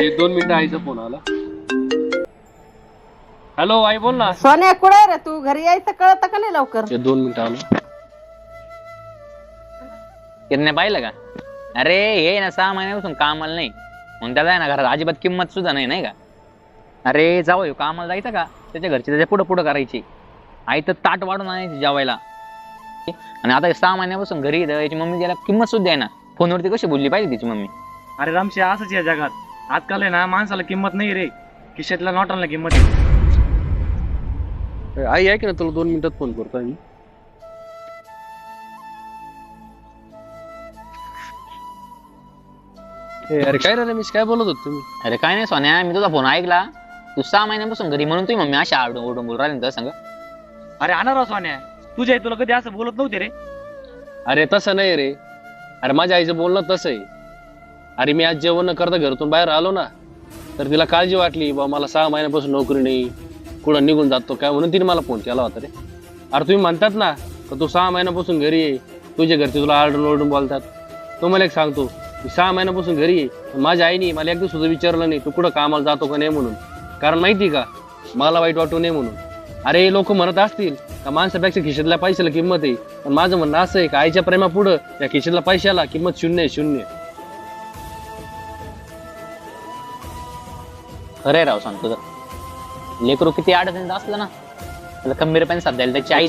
एक दोन मिनिटं आईचा फोन आला. हॅलो आई बोल ना. सोन्या कुठे रे तू? घरी यायचं कळत का नाही लवकर? एक दोन मिनिटं आलो. किरणे पाहिलं का? अरे हे ना सहा महिन्यापासून कामाला नाही. मग त्याला आहे ना घरात अजिबात किंमत सुद्धा नाही नाही का? अरे जाऊ ह्यो कामाला जायचं का? त्याच्या घरची त्याच्या पुढं पुढं करायची. आई तर ताट वाढून आणायची जेवायला. आणि आता सहा महिन्यापासून घरी येतं, याची मम्मी त्याला किंमत सुद्धा आहे ना फोनवरती कशी बोलली पाहिजे तिची मम्मी? अरे रामशी असंच या जगात. आजकाल आहे ना माणसाला किंमत नाही रे. खिशातल्या नोटांना किंमत आहे. आई ऐक ना तुला दोन मिनिटात फोन करतो मी. ए, अरे काय रे रमेश काय बोलत होत तुम्ही? अरे काय नाही सोन्या मी तुझा फोन ऐकला. तू सहा महिन्यापासून घरी म्हणून तुझी मम्मी अशा आडून ओढून बोल राहिली ना तुझ्या संग. अरे आणा राव सोन्या. तुझ्या आई तुला कधी असं बोलत नव्हते रे? अरे तसं नाही रे. अरे माझ्या आईचं बोलणं तसं आहे अरे मी आज जेवण न करता घरातून बाहेर आलो ना तर तिला काळजी वाटली बा मला सहा महिन्यापासून नोकरी नाही कुठं निघून जातो काय? म्हणून तिने मला फोन केला होता रे. अरे तुम्ही म्हणतात ना तर तू सहा महिन्यापासून घरी ये तुझ्या घरचे तुला आरडून ओरडून बोलतात. तो मला एक सांगतो मी सहा महिन्यापासून घरी आहे पण माझ्या आईने मला एकदा सुद्धा विचारलं नाही तू कुठं कामाला जातो का नाही म्हणून. कारण माहिती का मला वाईट वाटू नये म्हणून. अरे लोक म्हणत असतील का माणसापेक्षा खिशातल्या पैशाला किंमत आहे. पण माझं म्हणणं असं आहे का आईच्या प्रेमापुढं या खिशातल्या पैशाला किंमत शून्य आहे शून्य खरंय राव सांगतो तर. लेकरू किती अडचणीत असलं ना त्याला खंबीरपणे साथ द्यायला त्याची आई.